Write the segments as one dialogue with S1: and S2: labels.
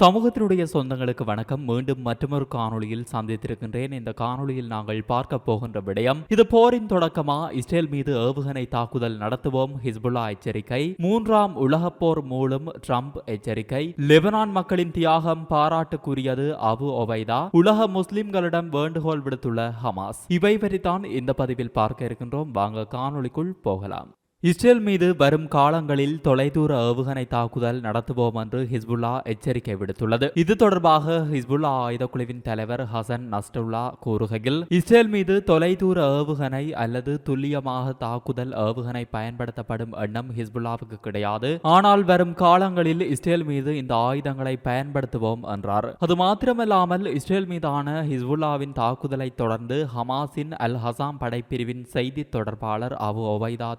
S1: சமூகத்தினுடைய சொந்தங்களுக்கு வணக்கம். மீண்டும் மற்றொரு காணொளியில் சந்தித்திருக்கின்றேன். இந்த காணொளியில் நாங்கள் பார்க்க போகின்ற விடயம் இது போரின் தொடக்கமா? இஸ்ரேல் மீது ஏவுகணை தாக்குதல் நடத்துவோம் ஹிஸ்புல்லா எச்சரிக்கை. மூன்றாம் உலகப் போர் மூலம் ட்ரம்ப் எச்சரிக்கை. லெபனான் மக்களின் தியாகம் பாராட்டுக்குரியது அபு ஒவைதா உலக முஸ்லிம்களிடம் வேண்டுகோள் விடுத்துள்ள ஹமாஸ். இவை வரிதான் இந்த பதிவில் பார்க்க இருக்கின்றோம். வாங்க காணொளிக்குள் போகலாம். இஸ்ரேல் மீது வரும் காலங்களில் தொலைதூர ஏவுகணை தாக்குதல் நடத்துவோம் என்று ஹிஸ்புல்லா எச்சரிக்கை விடுத்துள்ளது. இது தொடர்பாக ஹிஸ்புல்லா ஆயுதக்குழுவின் தலைவர் ஹசன் நஸ்டுல்லா கூறுகையில் இஸ்ரேல் மீது தொலைதூர ஏவுகணை அல்லது துல்லியமாக தாக்குதல் ஏவுகணை பயன்படுத்தப்படும் எண்ணம் ஹிஸ்புல்லாவுக்கு கிடையாது. ஆனால் வரும் காலங்களில் இஸ்ரேல் மீது இந்த ஆயுதங்களை பயன்படுத்துவோம் என்றார். அது மாத்திரமல்லாமல் இஸ்ரேல் மீதான ஹிஸ்புல்லாவின் தாக்குதலை தொடர்ந்து ஹமாஸின் அல் ஹசாம் படைப்பிரிவின் செய்தி தொடர்பாளர் அபு ஒவைதா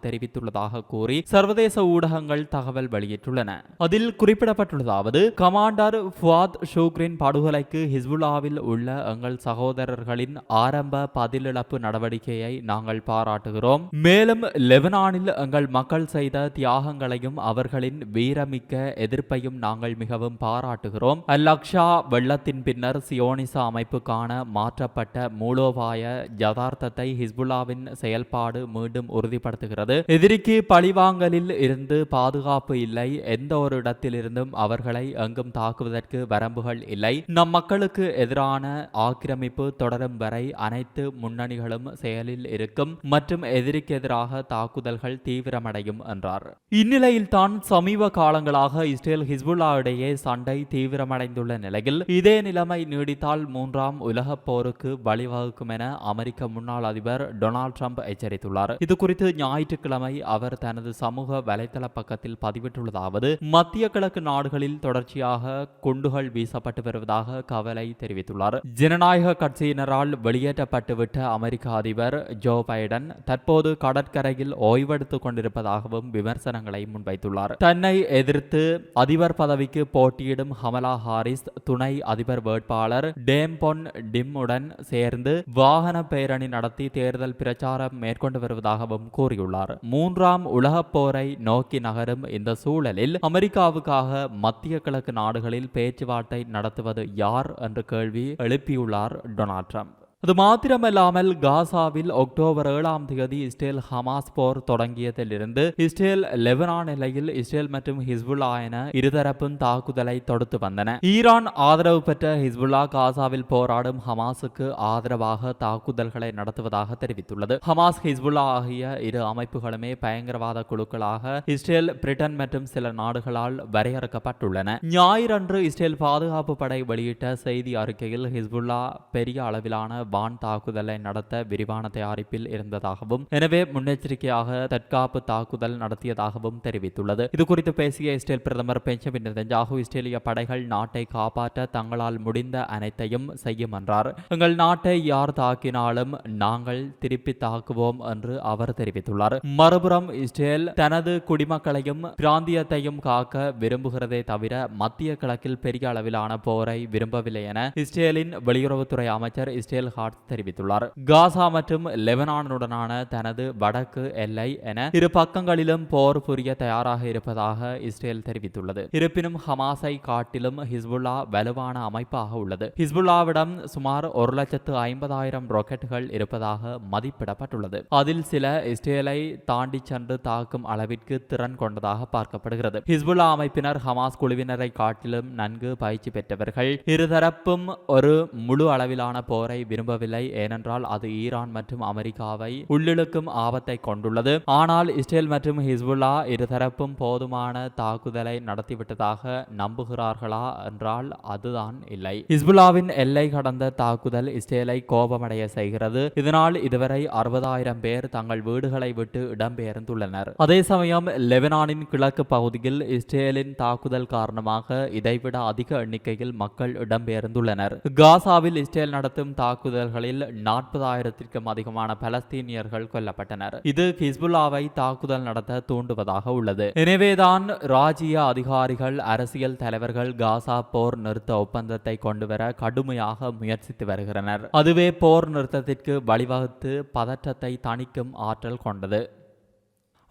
S1: தெரிவித்துள்ளதாக கூறி சர்வதேச ஊடகங்கள் தகவல் வெளியிட்டுள்ளன. அதில் குறிப்பிடப்பட்டுள்ளதாவது கமாண்டர் ஃபுவாத் ஷூக்ரின் படுகொலைக்கு ஹிஸ்புல்லாவில் உள்ள எங்கள் சகோதரர்களின் ஆரம்ப பதிலிழப்பு நடவடிக்கையை நாங்கள் பாராட்டுகிறோம். மேலும் லெபனானில் எங்கள் மக்கள் செய்த தியாகங்களையும் அவர்களின் வீரமிக்க எதிர்ப்பையும் நாங்கள் மிகவும் பாராட்டுகிறோம். லக்ஷா வெள்ளத்தின் பின்னர் சியோனிச அமைப்புக்கான மாற்றப்பட்ட மூலோபாய யதார்த்தத்தை ஹிஸ்புல்லாவின் செயல்பாடு மீண்டும் உறுதிப்படுத்துகிறது. எதிரி எதிரிக்கு பழிவாங்கலில் இருந்து பாதுகாப்பு இல்லை. எந்த ஒரு இடத்திலிருந்தும் அவர்களை எங்கும் தாக்குவதற்கு வரம்புகள் இல்லை. நம் மக்களுக்கு எதிரான ஆக்கிரமிப்பு தொடரும் வரை அனைத்து முன்னணிகளும் செயலில் இருக்கும். மற்றும் எதிரிக்கு எதிராக தாக்குதல்கள் தீவிரமடையும் என்றார். இந்நிலையில்தான் சமீப காலங்களாக இஸ்ரேல் ஹிஸ்புல்லா இடையே சண்டை தீவிரமடைந்துள்ள நிலையில் இதே நிலைமை நீடித்தால் மூன்றாம் உலகப் போருக்கு வழிவகுக்கும் என அமெரிக்க முன்னாள் அதிபர் டொனால்ட் ட்ரம்ப் எச்சரித்துள்ளார். இது குறித்து ஞாயிற்றுக்கிழமை அவர் தனது சமூக வலைதள பக்கத்தில் பதிவிட்டுள்ளதாவது மத்திய கிழக்கு நாடுகளில் தொடர்ச்சியாக குண்டுகள் வீசப்பட்டு வருவதாக கவலை தெரிவித்துள்ளார். ஜனநாயக கட்சியினரால் வெளியேற்றப்பட்டுவிட்ட அமெரிக்க அதிபர் ஜோ பைடன் தற்போது கடற்கரையில் ஓய்வெடுத்துக் கொண்டிருப்பதாகவும் விமர்சனங்களை முன்வைத்துள்ளார். தன்னை எதிர்த்து அதிபர் பதவிக்கு போட்டியிடும் ஹமலா ஹாரிஸ் துணை அதிபர் வேட்பாளர் டேம்பொன் டிம்முடன் சேர்ந்து வாகன பேரணி நடத்தி தேர்தல் பிரச்சாரம் மேற்கொண்டு வருவதாகவும் கூறியுள்ளார். மூன்று மூன்றாம் உலகப் போரை நோக்கி நகரும் இந்த சூழலில் அமெரிக்காவுக்காக மத்திய கிழக்கு நாடுகளில் பேச்சுவார்த்தை நடத்துவது யார் என்ற கேள்வி எழுப்பியுள்ளார் டொனால்ட் ட்ரம்ப். அது மாத்திரமல்லாமல் காசாவில் அக்டோபர் ஏழாம் தேதி இஸ்ரேல் ஹமாஸ் போர் தொடங்கியதிலிருந்து இஸ்ரேல் லெபனான் நிலையில் இஸ்ரேல் மற்றும் ஹிஸ்புல்லா என இருதரப்பும் தாக்குதலை தொடுத்து வந்தன ஈரான் ஆதரவு பெற்ற ஹிஸ்புல்லா காசாவில் போராடும் ஹமாஸுக்கு ஆதரவாக தாக்குதல்களை நடத்துவதாக தெரிவித்துள்ளது ஹமாஸ் ஹிஸ்புல்லா ஆகிய இரு அமைப்புகளுமே பயங்கரவாத குழுக்களாக இஸ்ரேல் பிரிட்டன் மற்றும் சில நாடுகளால் வரையறுக்கப்பட்டுள்ளன ஞாயிறன்று இஸ்ரேல் பாதுகாப்பு படை வெளியிட்ட செய்தி அறிக்கையில் ஹிஸ்புல்லா பெரிய அளவிலான வான் தாக்குதலை நடத்த விரிவான தயாரிப்பில் இருந்ததாகவும் எனவே முன்னெச்சரிக்கையாக தற்காப்பு தாக்குதல் நடத்தியதாகவும் தெரிவித்துள்ளது. இது குறித்து பேசிய இஸ்ரேல் பிரதமர் பெஞ்சமின் நெதன்யாகு இஸ்ரேலிய படைகள் நாட்டை காப்பாற்ற தங்களால் முடிந்த அனைத்தையும் செய்யும் என்றார். எங்கள் நாட்டை யார் தாக்கினாலும் நாங்கள் திருப்பி தாக்குவோம் என்று அவர் தெரிவித்துள்ளார். மறுபுறம் இஸ்ரேல் தனது குடிமக்களையும் பிராந்தியத்தையும் காக்க விரும்புகிறதே தவிர மத்திய கிழக்கில் பெரிய அளவிலான போரை விரும்பவில்லை என இஸ்ரேலின் வெளியுறவுத்துறை அமைச்சர் இஸ்ரேல் ஹார்ட் தெரிவித்துள்ளார். காசா மற்றும் லெபனானுடனான தனது வடக்கு எல்லை என இரு பக்கங்களிலும் போர் புரிய தயாராக இருப்பதாக இஸ்ரேல் தெரிவித்துள்ளது. இருப்பினும் ஹமாஸை காட்டிலும் ஹிஸ்புல்லா வலுவான அமைப்பாக உள்ளது. ஹிஸ்புல்லாவிடம் சுமார் ஒரு லட்சத்து ஐம்பதாயிரம் ராக்கெட்டுகள் இருப்பதாக மதிப்பிடப்பட்டுள்ளது. அதில் சில இஸ்ரேலை தாண்டி சென்று தாக்கும் அளவிற்கு திறன் கொண்டதாக பார்க்கப்படுகிறது. ஹிஸ்புல்லா அமைப்பினர் ஹமாஸ் குழுவினரை காட்டிலும் நன்கு பயிற்சி பெற்றவர்கள். இருதரப்பும் ஒரு முழு அளவிலான போரை விரும்பவில்லை ஏனென்றால் அது ஈரான் மற்றும் அமெரிக்காவை உள்ளிழுக்கும் ஆபத்தை கொண்டுள்ளது. ஆனால் இஸ்ரேல் மற்றும் ஹிஸ்புல்லா இருதரப்பும் போதுமான தாக்குதலை நடத்திவிட்டதாக நம்புகிறார்களா என்றால் அதுதான் இல்லை. ஹிஸ்புல்லாவின் எல்லை கடந்த தாக்குதல் இஸ்ரேலை கோபமடைய செய்கிறது. இதனால் இதுவரை அறுபதாயிரம் பேர் தங்கள் வீடுகளை விட்டு இடம்பெயர்ந்துள்ளனர். அதே சமயம் லெபனானின் கிழக்கு பகுதியில் இஸ்ரேலின் தாக்குதல் காரணமாக இதைவிட அதிக எண்ணிக்கையில் மக்கள் இடம்பெயர்ந்துள்ளனர். காசாவில் இஸ்ரேல் நடத்தும் தாக்குதல் தாக்குதல்களில் நாற்பதாயிரத்திற்கும் அதிகமான பலஸ்தீனியர்கள் கொல்லப்பட்டனர். இது ஹிஸ்புல்லாவை தாக்குதல் நடத்த தூண்டுவதாக உள்ளது. எனவேதான் ராஜ்ய அதிகாரிகள் அரசியல் தலைவர்கள் காசா போர் நிறுத்த ஒப்பந்தத்தை கொண்டுவர கடுமையாக முயற்சித்து வருகின்றனர் அதுவே போர் நிறுத்தத்திற்கு வழிவகுத்து பதற்றத்தை தணிக்கும் ஆற்றல் கொண்டது.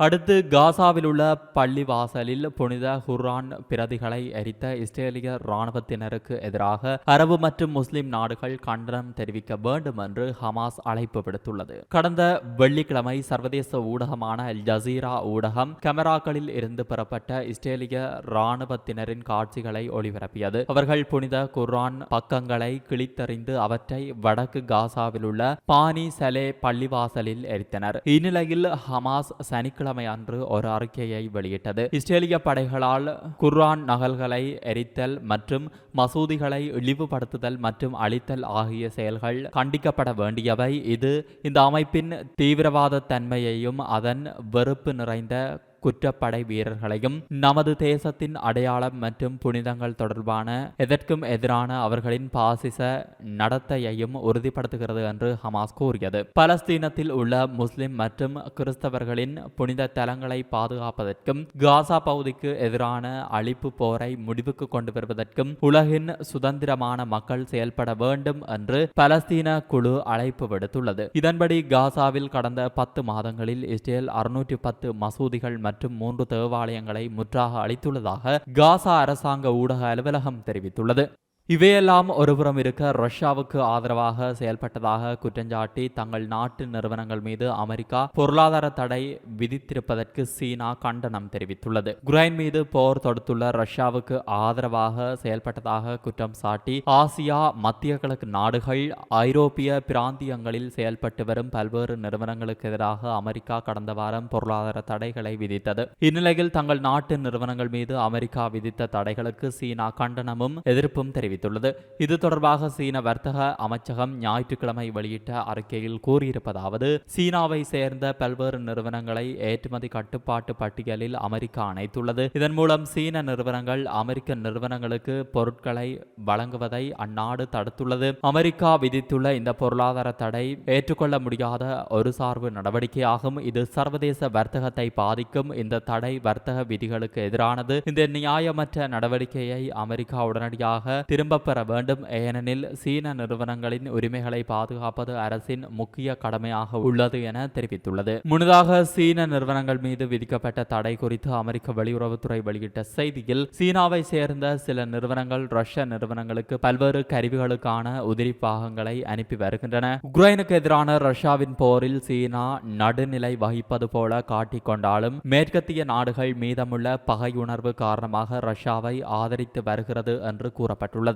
S1: அடுத்து காசாவில் உள்ள பள்ளிவாசலில் புனித குர்ஆன் பிரதிகளை எரித்த இஸ்ரேலிய இராணுவத்தினருக்கு எதிராக அரபு மற்றும் முஸ்லிம் நாடுகள் கண்டனம் தெரிவிக்க வேண்டும் என்று ஹமாஸ் அழைப்பு விடுத்துள்ளது. கடந்த வெள்ளிக்கிழமை சர்வதேச ஊடகமான அல் ஜசீரா ஊடகம் கேமராக்களில் இருந்து பெறப்பட்ட இஸ்ரேலிய இராணுவத்தினரின் காட்சிகளை ஒளிபரப்பியது. அவர்கள் புனித குர்ஆன் பக்கங்களை கிழித்தறிந்து அவற்றை வடக்கு காசாவில் உள்ள பானி சலே பள்ளிவாசலில் எரித்தனர். இந்நிலையில் ஹமாஸ் சனிக்கிழமை அன்று ஒரு அறிக்கையை வெளியிட்டது. இஸ்ரேலிய படைகளால் குர்ஆன் நகல்களை எரித்தல் மற்றும் மசூதிகளை இழிவுபடுத்துதல் மற்றும் அழித்தல் ஆகிய செயல்கள் கண்டிக்கப்பட வேண்டியவை. இது இந்த அமைப்பின் தீவிரவாத தன்மையையும் அதன் வெறுப்பு நிறைந்த குற்றப்படை வீரர்களையும் நமது தேசத்தின் அடையாளம் மற்றும் புனிதங்கள் தொடர்பான எதற்கும் எதிரான அவர்களின் பாசிச நடத்தையையும் உறுதிப்படுத்துகிறது என்று ஹமாஸ் கூறியது. பலஸ்தீனத்தில் உள்ள முஸ்லிம் மற்றும் கிறிஸ்தவர்களின் புனித தலங்களை பாதுகாப்பதற்கும் காசா பகுதிக்கு எதிரான அழிப்பு போரை முடிவுக்கு கொண்டு வருவதற்கும் உலகின் சுதந்திரமான மக்கள் செயல்பட வேண்டும் என்று பலஸ்தீன குழு அழைப்பு விடுத்துள்ளது. இதன்படி காசாவில் கடந்த பத்து மாதங்களில் இஸ்ரேல் அறுநூற்றி பத்து மசூதிகள் மற்றும் மூன்று தேவாலயங்களை முற்றாக அளித்துள்ளதாக காசா அரசாங்க ஊடக அலுவலகம் தெரிவித்துள்ளது. இவையெல்லாம் ஒருபுறம் இருக்க ரஷ்யாவுக்கு ஆதரவாக செயல்பட்டதாக குற்றஞ்சாட்டி தங்கள் நாட்டு நிறுவனங்கள் மீது அமெரிக்கா பொருளாதார தடை விதித்திருப்பதற்கு சீனா கண்டனம் தெரிவித்துள்ளது. குரைன் மீது போர் தொடுத்துள்ள ரஷ்யாவுக்கு ஆதரவாக செயல்பட்டதாக குற்றம் சாட்டி ஆசியா மத்திய கிழக்கு நாடுகள் ஐரோப்பிய பிராந்தியங்களில் செயல்பட்டு வரும் பல்வேறு நிறுவனங்களுக்கு எதிராக அமெரிக்கா கடந்த வாரம் பொருளாதார தடைகளை விதித்தது. இந்நிலையில் தங்கள் நாட்டு நிறுவனங்கள் மீது அமெரிக்கா விதித்த தடைகளுக்கு சீனா கண்டனமும் எதிர்ப்பும் தெரிவித்துள்ளது. இது தொடர்பாக சீன வர்த்தக அமைச்சகம் ஞாயிற்றுக்கிழமை வெளியிட்ட அறிக்கையில் கூறியிருப்பதாவது சீனாவை சேர்ந்த பல்வேறு நிறுவனங்களை ஏற்றுமதி கட்டுப்பாட்டு பட்டியலில் அமெரிக்கா அணைத்துள்ளது. இதன் மூலம் சீன நிறுவனங்கள் அமெரிக்க நிறுவனங்களுக்கு பொருட்களை வழங்குவதை அந்நாடு தடுத்துள்ளது. அமெரிக்கா விதித்துள்ள இந்த பொருளாதார தடை ஏற்றுக்கொள்ள முடியாத ஒரு சார்பு நடவடிக்கையாகும். இது சர்வதேச வர்த்தகத்தை பாதிக்கும். இந்த தடை வர்த்தக விதிகளுக்கு எதிரானது. இந்த நியாயமற்ற நடவடிக்கையை அமெரிக்கா உடனடியாக திரும்ப பெற வேண்டும். ஏனெனில் சீன நிறுவனங்களின் உரிமைகளை பாதுகாப்பது அரசின் முக்கிய கடமையாக உள்ளது என தெரிவித்துள்ளது. முன்னதாக சீன நிறுவனங்கள் மீது விதிக்கப்பட்ட தடை குறித்து அமெரிக்க வெளியுறவுத்துறை வெளியிட்ட செய்தியில் சீனாவை சேர்ந்த சில நிறுவனங்கள் ரஷ்ய நிறுவனங்களுக்கு பல்வேறு கருவிகளுக்கான உதிரி பாகங்களை அனுப்பி வருகின்றன. உக்ரைனுக்கு எதிரான ரஷ்யாவின் போரில் சீனா நடுநிலை வகிப்பது போல காட்டிக்கொண்டாலும் மேற்கத்திய நாடுகள் மீதமுள்ள பகையுணர்வு காரணமாக ரஷ்யாவை ஆதரித்து வருகிறது என்று கூறப்பட்டுள்ளது.